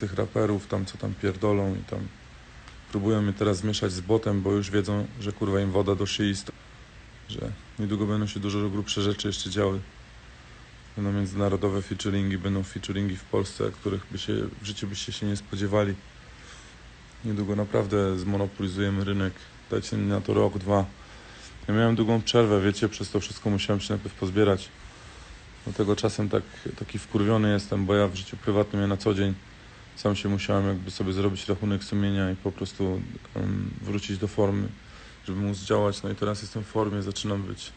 tych raperów tam, co tam pierdolą i tam próbują mnie teraz zmieszać z botem, bo już wiedzą, że kurwa im woda do szyi że niedługo będą się dużo grubsze rzeczy jeszcze działy. Będą międzynarodowe featuringi, będą featuringi w Polsce, których by się w życiu byście się nie spodziewali. Niedługo naprawdę zmonopolizujemy rynek. Dajcie mi na to rok, dwa. Ja miałem długą przerwę, wiecie, przez to wszystko musiałem się najpierw pozbierać. Dlatego czasem tak, taki wkurwiony jestem, bo ja w życiu prywatnym, ja na co dzień sam się musiałem jakby sobie zrobić rachunek sumienia i po prostu wrócić do formy, żeby móc działać. No i teraz jestem w formie, zaczynam być.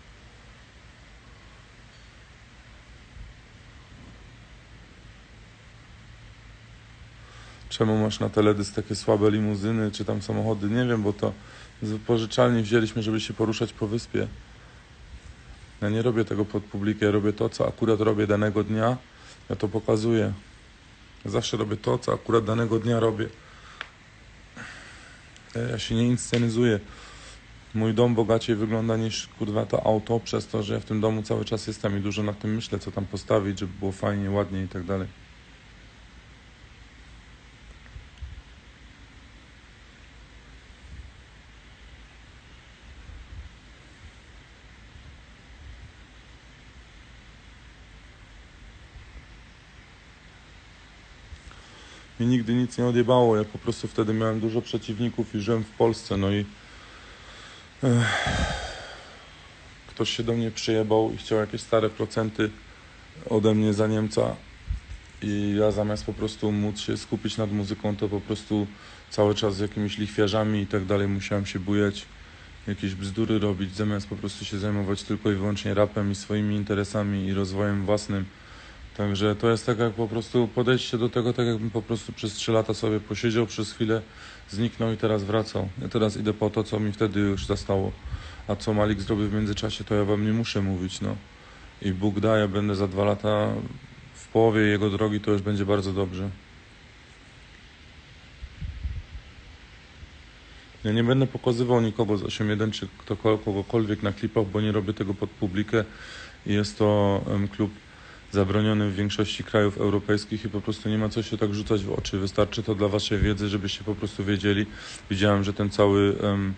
Czemu masz na teledysk takie słabe limuzyny, czy tam samochody? Nie wiem, bo to z pożyczalni wzięliśmy, żeby się poruszać po wyspie. Ja nie robię tego pod publikę, robię to, co akurat robię danego dnia. Ja to pokazuję. Zawsze robię to, co akurat danego dnia robię. Ja, się nie inscenizuję. Mój dom bogaciej wygląda niż kurwa to auto, przez to, że ja w tym domu cały czas jestem i dużo nad tym myślę, co tam postawić, żeby było fajnie, ładnie i tak dalej. Mi nigdy nic nie odjebało. Ja po prostu wtedy miałem dużo przeciwników i żyłem w Polsce, no i ktoś się do mnie przyjebał i chciał jakieś stare procenty ode mnie za Niemca i ja zamiast po prostu móc się skupić nad muzyką, to po prostu cały czas z jakimiś lichwiarzami i tak dalej musiałem się bujać, jakieś bzdury robić, zamiast po prostu się zajmować tylko i wyłącznie rapem i swoimi interesami i rozwojem własnym. Także to jest tak jak po prostu podejście do tego, tak jakbym po prostu przez trzy lata sobie posiedział, przez chwilę zniknął i teraz wracał. Ja teraz idę po to, co mi wtedy już zastało. A co Malik zrobił w międzyczasie, to ja wam nie muszę mówić, no. I Bóg da, ja będę za dwa lata w połowie jego drogi, to już będzie bardzo dobrze. Ja nie będę pokazywał nikogo z 8.1 czy kogokolwiek na klipach, bo nie robię tego pod publikę jest to klub zabroniony w większości krajów europejskich i po prostu nie ma co się tak rzucać w oczy. Wystarczy to dla waszej wiedzy, żebyście po prostu wiedzieli. Widziałem, że ten cały em,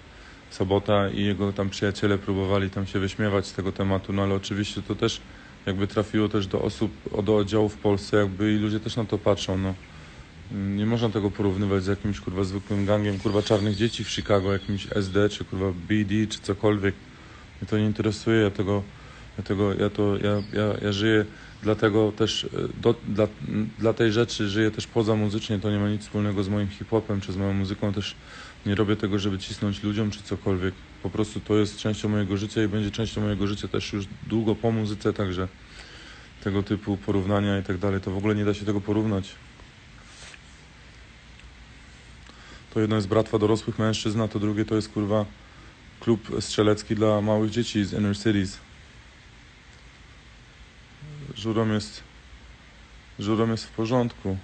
Sobota i jego tam przyjaciele próbowali tam się wyśmiewać z tego tematu, no ale oczywiście to też jakby trafiło też do osób, do oddziału w Polsce jakby i ludzie też na to patrzą, no. Nie można tego porównywać z jakimś kurwa zwykłym gangiem kurwa czarnych dzieci w Chicago, jakimś SD czy kurwa BD czy cokolwiek. Mnie to nie interesuje, ja tego, ja tego, ja to, ja, ja, ja żyję dlatego też, e, do, dla, dla tej rzeczy żyję też poza muzycznie, to nie ma nic wspólnego z moim hip-hopem czy z moją muzyką, też nie robię tego, żeby cisnąć ludziom czy cokolwiek. Po prostu to jest częścią mojego życia i będzie częścią mojego życia też już długo po muzyce, także tego typu porównania i tak dalej, to w ogóle nie da się tego porównać. To jedno jest bractwa dorosłych mężczyzn, a to drugie to jest kurwa klub strzelecki dla małych dzieci z inner cities. Żurom jest, żurom jest w porządku.